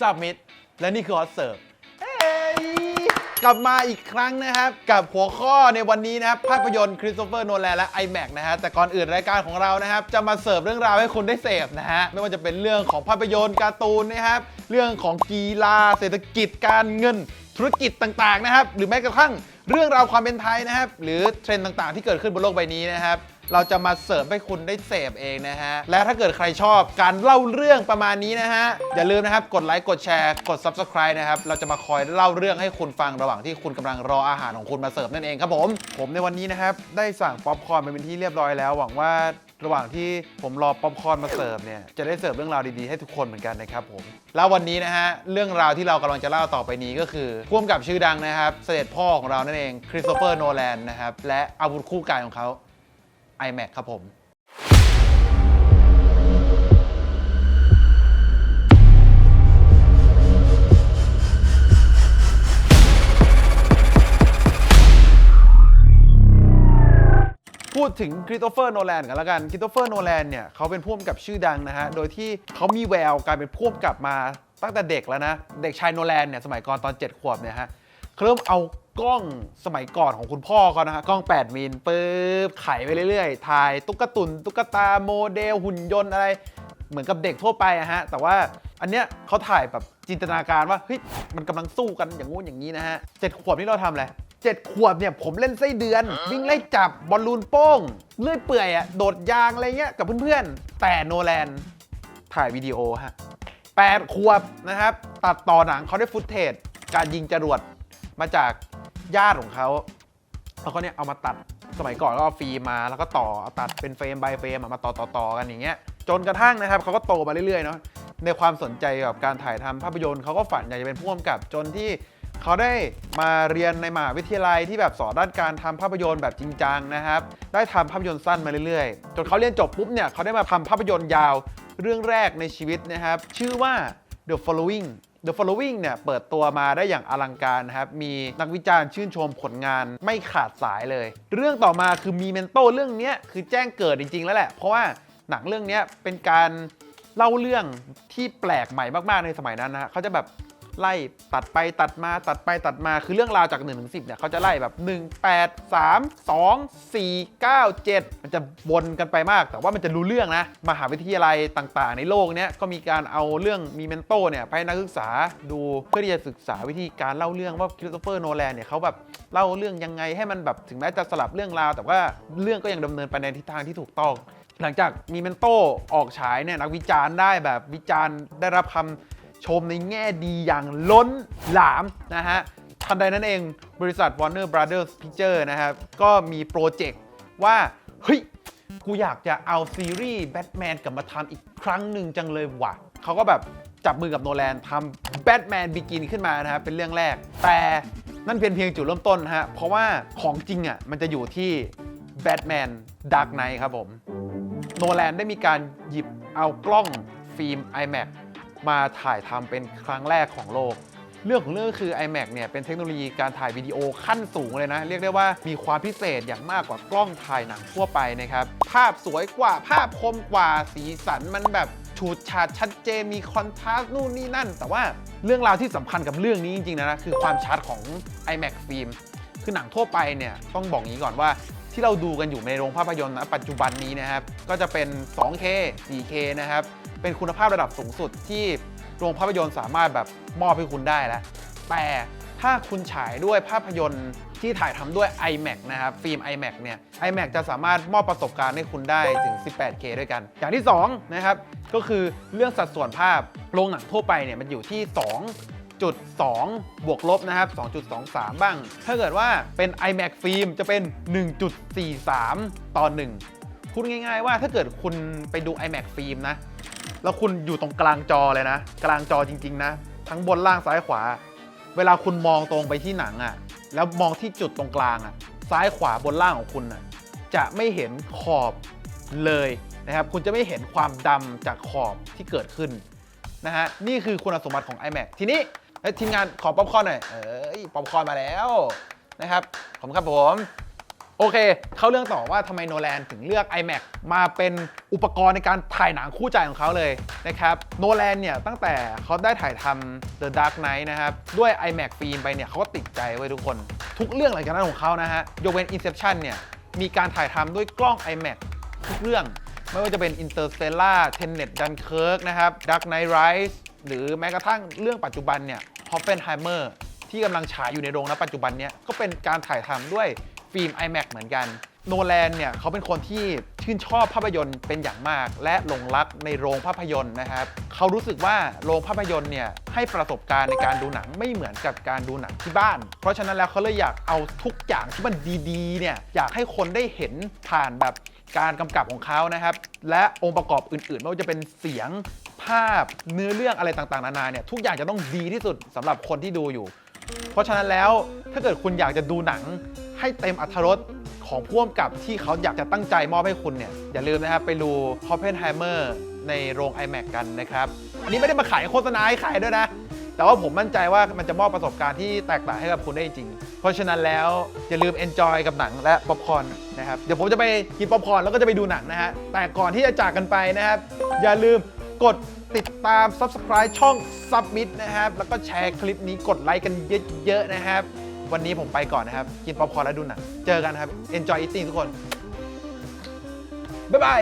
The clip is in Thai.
ซับมิดและนี่คือฮอตเสิร์ฟเอ้ยกลับมาอีกครั้งนะครับ กับหัวข้อในวันนี้นะครับภาพยนตร์คริสโตเฟอร์โนแลนและ iMac นะฮะแต่ก่อนอื่นรายการของเรานะครับ จะมาเสิร์ฟเรื่องราวให้คุณได้เสพนะฮะ ไม่ว่าจะเป็นเรื่องของภาพยนตร์การ์ตูนนะครับ เรื่องของกีฬาเศรษฐกิจการเงินธุรกิจต่างๆนะครับ หรือแม้กระทั่ง เรื่องราวความเป็นไทยนะครับ หรือเทรนด์ต่างๆ ที่เกิดขึ้นบนโลกใบนี้นะครับ เราจะมาเสิร์ฟให้คุณได้เสพเองนะฮะ และถ้าเกิดใครชอบการเล่าเรื่องประมาณนี้นะฮะ อย่าลืมนะครับ กดไลค์ กดแชร์ กด Subscribe นะครับ เราจะมาคอยเล่าเรื่องให้คุณฟังระหว่างที่คุณกำลังรออาหารของคุณมาเสิร์ฟนั่นเองครับผม ผมในวันนี้นะครับ ได้สั่งป๊อปคอร์นไปเป็นที่เรียบร้อยแล้ว หวังว่า ระหว่างที่ผมรอป๊อปคอร์นมาเสิร์ฟเนี่ยจะได้เสิร์ฟเรื่องราวดีๆให้ทุกคนเหมือนกันนะครับผมแล้ววันนี้นะฮะเรื่องราวที่เรากำลังจะเล่าต่อไปนี้ก็คือพ่วงกับชื่อดังนะครับเสด็จพ่อของเรานั่นเองคริสโตเฟอร์โนแลนนะครับและอาวุธคู่กายของเขา iMac ครับผม ดถึงคริสโตเฟอร์โนแลนกันแล้วกันคริสโตเฟอร์โนแลนเนี่ยเขาเป็นผู้กำกับชื่อดังนะฮะ โดยที่เขามีแววการเป็นผู้กำกับมาตั้งแต่เด็กแล้วนะ เด็กชายโนแลนเนี่ยสมัยก่อนตอน 7 ขวบเนี่ยฮะเริ่มเอากล้องสมัยก่อนของคุณพ่อเขานะฮะกล้อง 8 มิลปึ๊บไขไปเรื่อยๆ ถ่ายตุ๊กตุนตุ๊กตาโมเดลหุ่นยนต์อะไร เหมือนกับเด็กทั่วไปอะฮะแต่ว่าอันเนี้ยเขาถ่ายแบบจินตนาการว่าเฮ้ยมันกำลังสู้กันอย่างงู้นอย่างนี้นะฮะเจ็ดขวบนี่เราทำอะไร เจ็ดขวบเนี่ยผมเล่นไส้เดือน วิ่งไล่จับบอลลูนโป้ง เลื่อยเปื่อยอะโดดยางอะไรเงี้ยกับเพื่อนๆ แต่โนแลนถ่ายวิดีโอฮะแปดขวบนะครับ ตัดต่อหนังเขาได้ฟุตเทจการยิงจรวดมาจากญาติของเขาแล้วก็เนี่ยเอามาตัดสมัยก่อนก็เอาฟิล์มมาแล้วก็ต่อเอาตัดเป็นเฟรม by เฟรมอะมาต่อต่อต่อกันอย่างเงี้ยจนกระทั่งนะครับเขาก็โตมาเรื่อยๆเนาะในความสนใจกับการถ่ายทำภาพยนตร์เขาก็ฝันอยากจะเป็นผู้กำกับจนที่ เขาได้มาเรียนในมหาวิทยาลัยที่แบบสอนด้านการทำภาพยนตร์แบบจริงจังนะครับ ได้ทำภาพยนตร์สั้นมาเรื่อยๆ จนเขาเรียนจบปุ๊บเนี่ยเขาได้มาทำภาพยนตร์ยาวเรื่องแรกในชีวิตนะครับ ชื่อว่า The Following The Following เนี่ยเปิดตัวมาได้อย่างอลังการนะครับ มีนักวิจารณ์ชื่นชมผลงานไม่ขาดสายเลย เรื่องต่อมาคือมีเมนโตเรื่องนี้คือแจ้งเกิดจริง ๆ แล้วแหละ เพราะว่าหนังเรื่องนี้เป็นการเล่าเรื่องที่แปลกใหม่มากๆในสมัยนั้นนะเขาจะแบบ ไล่ตัดไปตัดมาตัดไปตัดมาคือเรื่องราวจาก1นถึงสิเนี่ยเขาจะไล่แบบ 1 8 3 2 4 9 7 มันจะวนกันไปมาก แต่ว่ามันจะรู้เรื่องนะ มหาวิทยาลัยต่างๆ ในโลกเนี้ยก็มีการเอาเรื่องมีเมนโตเนี่ยไปนักศึกษาดูเพื่อที่จะศึกษาวิธีการเล่าเรื่องว่าคริสโตเฟอร์โนแลนเนี่ยเขาแบบเล่าเรื่องยังไงให้มันแบบถึงแม้จะสลับเรื่องราว แต่ว่าเรื่องก็ยังดำเนินไปในทิศทางที่ถูกต้อง หลังจากมีเมนโตออกฉายเนี่ยนักวิจารณ์ได้แบบวิจารณ์ได้รับคำ ชมในแง่ดีอย่างล้นหลามนะฮะทันใดนั้นเองบริษัท Warner Brothers Picture นะครับ ก็มีโปรเจกต์ว่า เฮ้ย กูอยากจะเอาซีรีส์แบทแมนกลับมาทำอีกครั้งหนึ่งจังเลยว่ะเขาก็แบบจับมือกับโนแลนทำแบทแมนบิกินขึ้นมานะครับ เป็นเรื่องแรก แต่นั่นเป็นเพียงจุดเริ่มต้นฮะ เพราะว่าของจริงอะมันจะอยู่ที่แบทแมนดาร์กไนท์ครับผม โนแลนได้มีการหยิบเอากล้องฟิล์ม iMac มาถ่ายทำเป็นครั้งแรกของโลก เรื่องของเรื่องคือ iMac เนี่ยเป็นเทคโนโลยีการถ่ายวิดีโอขั้นสูงเลยนะ เรียกได้ว่ามีความพิเศษอย่างมากกว่ากล้องถ่ายหนังทั่วไปนะครับ ภาพสวยกว่าภาพคมกว่าสีสันมันแบบฉูดฉาดชัดเจนมีคอนทราสต์นู่นนี่นั่น แต่ว่าเรื่องราวที่สำคัญกับเรื่องนี้จริงๆนะคือความชัดของ iMac ฟิล์มคือหนังทั่วไปเนี่ยต้องบอกงี้ก่อนว่าที่เราดูกันอยู่ในโรงภาพยนตร์นะปัจจุบันนี้นะครับ ก็จะเป็น 2K 4K นะครับ เป็นคุณภาพระดับสูงสุดที่โรงภาพยนตร์สามารถแบบมอบให้คุณได้แล้ว แต่ถ้าคุณฉายด้วยภาพยนตร์ที่ถ่ายทำด้วย iMac นะครับ ฟิล์ม iMac เนี่ย iMac จะสามารถมอบประสบการณ์ให้คุณได้ถึง 18K ด้วยกัน อย่างที่ 2 นะครับ ก็คือเรื่องสัดส่วนภาพ โรงหนังทั่วไปเนี่ยมันอยู่ที่2 1.2บวกลบนะครับ 2.23 บ้าง ถ้าเกิดว่าเป็น iMac ฟิล์มจะเป็น 1.43 ต่อ 1 พูดง่ายๆว่าถ้าเกิดคุณไปดู iMac ฟิล์มนะ แล้วคุณอยู่ตรงกลางจอเลยนะ กลางจอจริง ๆ นะ ทั้งบนล่างซ้ายขวา เวลาคุณมองตรงไปที่หนังอะ่ะ แล้วมองที่จุดตรงกลางอะ่ะ ซ้ายขวาบนล่างของคุณอะ จะไม่เห็นขอบเลยนะครับ คุณจะไม่เห็นความดำจากขอบที่เกิดขึ้นนะฮะ นี่คือคุณสมบัติของ iMac ทีนี้ทีมงานขอป๊อปคอร์นหน่อย เอ้ย ป๊อปคอร์นมาแล้วนะครับ ผมครับผม โอเค เข้าเรื่องต่อว่าทำไมโนแลนถึงเลือก iMac มาเป็นอุปกรณ์ในการถ่ายหนังคู่ใจของเขาเลยนะครับโนแลนเนี่ยตั้งแต่เขาได้ถ่ายทำ The Dark Knight นะครับด้วย iMac ฟิล์มไปเนี่ยเขาก็ติดใจไว้ทุกคน ทุกเรื่องหลังจากนั้นของเขานะฮะยกเว้น Inception เนี่ยมีการถ่ายทำด้วยกล้อง iMac ทุกเรื่อง ไม่ว่าจะเป็น Interstellar Tenet Dunkirk นะครับ Dark Knight Rise หรือแม้กระทั่งเรื่องปัจจุบันเนี่ย Oppenheimer ที่กำลังฉายอยู่ในโรงณปัจจุบันเนี้ยก็เป็นการถ่ายทำด้วย ฟิล์ม iMac เหมือนกัน โนแลนเนี่ยเขาเป็นคนที่ชื่นชอบภาพยนตร์เป็นอย่างมาก และหลงรักในโรงภาพยนตร์นะครับเขารู้สึกว่าโรงภาพยนตร์เนี่ยให้ประสบการณ์ในการดูหนังไม่เหมือนกับการดูหนังที่บ้าน เพราะฉะนั้นแล้วเขาเลยอยากเอาทุกอย่างที่มันดีๆเนี่ยอยากให้คนได้เห็นผ่านแบบการกำกับของเขานะครับ และองค์ประกอบอื่นๆ ไม่ว่าจะเป็นเสียงภาพเนื้อเรื่องอะไรต่างๆ นานาเนี่ยทุกอย่างจะต้องดีที่สุดสำหรับคนที่ดูอยู่ เพราะฉะนั้นแล้วถ้าเกิดคุณอยากจะดูหนัง ให้เต็มอรรถรสของพ่วงกับที่เขาอยากจะตั้งใจมอบให้คุณเนี่ย อย่าลืมนะครับ ไปดู Oppenheimer ในโรง iMac กันนะครับ อันนี้ไม่ได้มาขายโฆษณาให้ใครด้วยนะ แต่ว่าผมมั่นใจว่ามันจะมอบประสบการณ์ที่แตกต่างให้กับคุณได้จริง เพราะฉะนั้นแล้วอย่าลืม enjoy กับหนังและป๊อปคอร์นนะครับ เดี๋ยวผมจะไปกินป๊อปคอร์นแล้วก็จะไปดูหนังนะฮะ แต่ก่อนที่จะจากกันไปนะครับ อย่าลืมกดติดตาม subscribe ช่อง Submit นะครับ แล้วก็แชร์คลิปนี้กดไลค์กันเยอะๆนะครับ วันนี้ผมไปก่อนนะครับ กินป๊อปคอร์นแล้วดูหนังเจอกันครับ enjoy eating ทุกคน บ๊ายบาย